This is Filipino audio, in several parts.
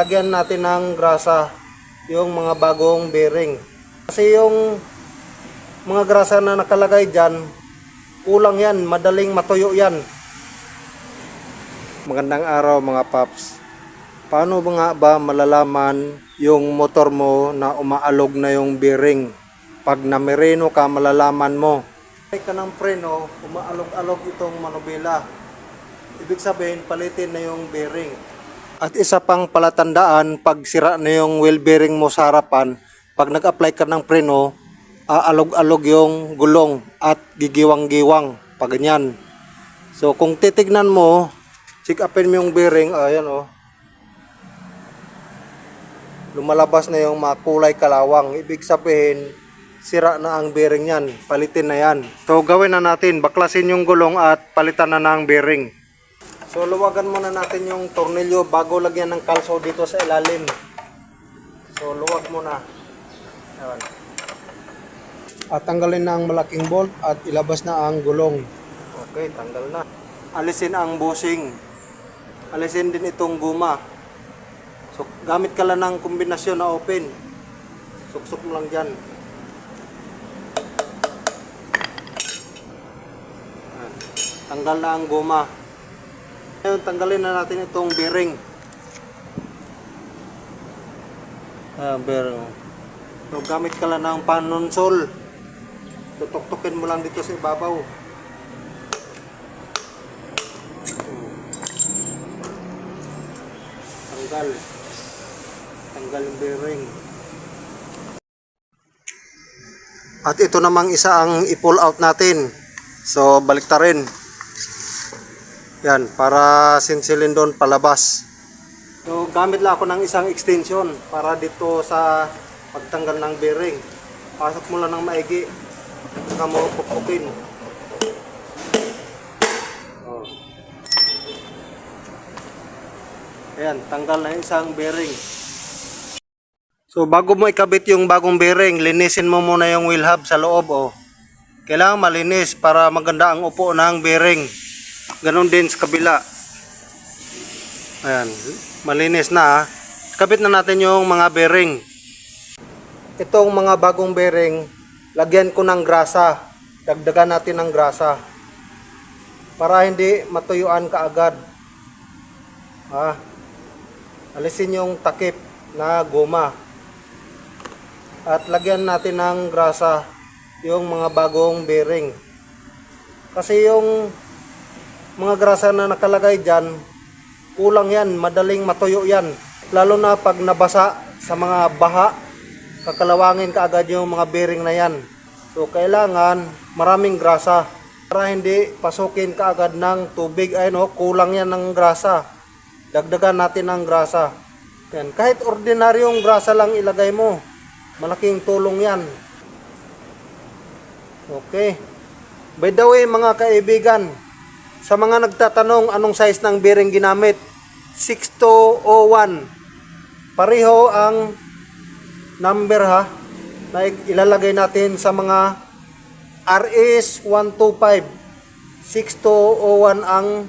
Lagyan natin ng grasa yung mga bagong bearing. Kasi yung mga grasa na nakalagay dyan, kulang yan, madaling matuyo yan. Magandang araw mga paps. Paano ba nga ba malalaman yung motor mo na umaalog na yung bearing? Pag namereno ka, malalaman mo. Ay ka ng preno, umaalog-alog itong manubela. Ibig sabihin, palitin na yung bearing. At isa pang palatandaan, pag sira na yung wheel bearing mo sa harapan, pag nag-apply ka ng preno, aalog-alog yung gulong at gigiwang-giwang. Pag ganyan. So kung titignan mo, check upin mo yung bearing, ayan oh. Lumalabas na yung mga kulay kalawang. Ibig sabihin, sira na ang bearing yan. Palitin na yan. So gawin na natin, baklasin yung gulong at palitan na ng bearing. So luwagan muna natin yung tornilyo bago lagyan ng kalso dito sa ilalim. So luwag muna. Ayan. At tanggalin na ang malaking bolt at ilabas na ang gulong. Okay, tanggal na. Alisin ang bushing. Alisin din itong guma. So gamit ka lang ng kombinasyon na open. Suksok mo lang dyan. Tanggal na ang guma. Ngayon, tanggalin na natin itong bearing. Ah, bearing. So, gamit ka lang ng panonsol. Tutok-tukin mo lang dito sa ibabaw. Tanggal. Tanggal yung bearing. At ito namang isa ang i-pull out natin. So, balik ta rin. Yan, para sinsilin doon palabas. So, gamit lang ako ng isang extension para dito sa pagtanggal ng bearing. Pasok mo lang ng maigi. Saka mo pupukpukin. Oh. Ayan, tanggal na isang bearing. So, bago mo ikabit yung bagong bearing, linisin mo muna yung wheel hub sa loob. Oh. Kailangan malinis para maganda ang upo ng bearing. Ganon din sa kabila. Ayan, malinis na ha. Kabit na natin yung mga bearing. Itong mga bagong bearing, lagyan ko ng grasa. Dagdagan natin ng grasa. Para hindi matuyuan kaagad. Ha? Alisin yung takip na goma. At lagyan natin ng grasa yung mga bagong bearing. Kasi yung mga grasa na nakalagay dyan, kulang yan, madaling matuyo yan. Lalo na pag nabasa sa mga baha, kakalawangin kaagad yung mga bearing na yan. So kailangan maraming grasa para hindi pasukin kaagad ng tubig. Ay no, kulang yan ng grasa. Dagdagan natin ng grasa. Yan. Kahit ordinaryong grasa lang ilagay mo, malaking tulong yan. Okay. By the way, mga kaibigan, sa mga nagtatanong anong size ng bearing ginamit, 6201. Pareho ang number ha na ilalagay natin sa mga RS 125. 6201 ang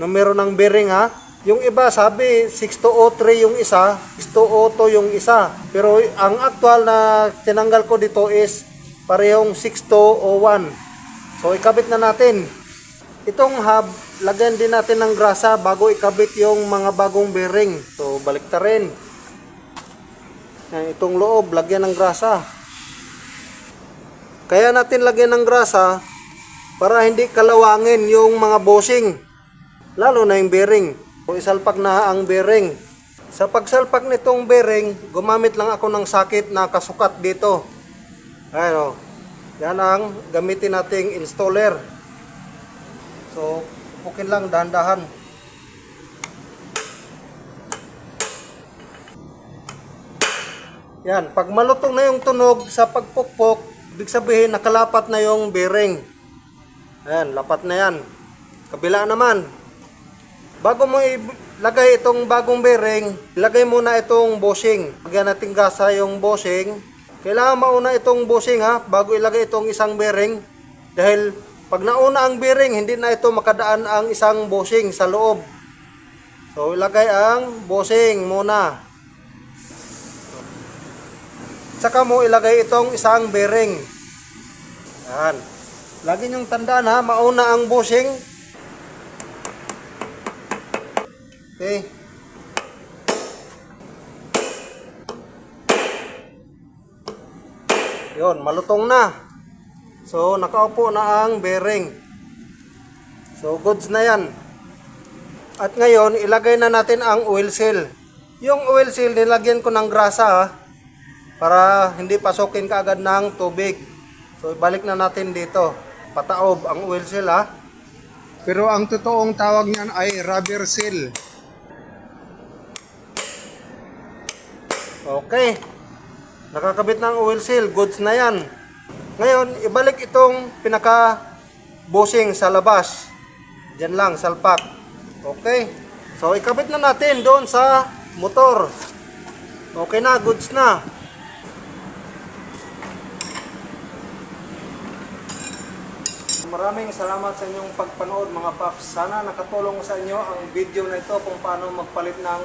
numero ng bearing ha. Yung iba sabi 6203 yung isa, 6202 yung isa. Pero ang actual na tinanggal ko dito is parehong 6201. So ikabit na natin. Itong hub, lagyan din natin ng grasa bago ikabit yung mga bagong bearing. So, balik ta rin. Itong loob, lagyan ng grasa. Kaya natin lagyan ng grasa para hindi kalawangin yung mga bushing. Lalo na yung bearing. So, isalpak na ang bearing. Sa pagsalpak nitong bearing, gumamit lang ako ng sakit na kasukat dito. Ayan o. Yan ang gamitin nating installer. So, pukin lang dahan-dahan. Yan, pag malutong na yung tunog sa pagpukpok, ibig sabihin nakalapat na yung bearing. Ayan, lapat na yan. Kabila naman. Bago mo ilagay itong bagong bearing, ilagay muna itong bushing. Lagyan natin gasa yung bushing. Kailangan mauna itong bushing ha, bago ilagay itong isang bearing. Dahil pag nauna ang bearing, hindi na ito makadaan ang isang bushing sa loob. So ilagay ang bushing muna. Tsaka mo ilagay itong isang bearing. Yan. Lagi niyong tandaan ha, mauna ang bushing. Okay. Yon, malutong na. So, nakaupo na ang bearing. So, goods na yan. At ngayon, ilagay na natin ang oil seal. Yung oil seal, nilagyan ko ng grasa ha, para hindi pasukin kaagad ng tubig. So, ibalik na natin dito. Pataob ang oil seal ha. Pero ang totoong tawag niyan ay rubber seal. Okay. Nakakabit ng oil seal. Goods na yan. Ngayon, ibalik itong pinaka bushing sa labas. Diyan lang, salpak. Okay. So, ikabit na natin doon sa motor. Okay na, goods na. Maraming salamat sa inyong pagpanood mga paps. Sana nakatulong sa inyo ang video na ito kung paano magpalit ng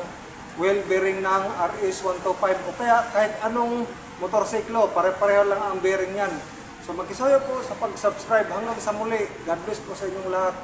wheel bearing ng RS125 o kaya kahit anong motorsiklo, pare-pareho lang ang bearing yan. So magkisayo po sa pag-subscribe hanggang sa muli. God bless po sa inyong lahat.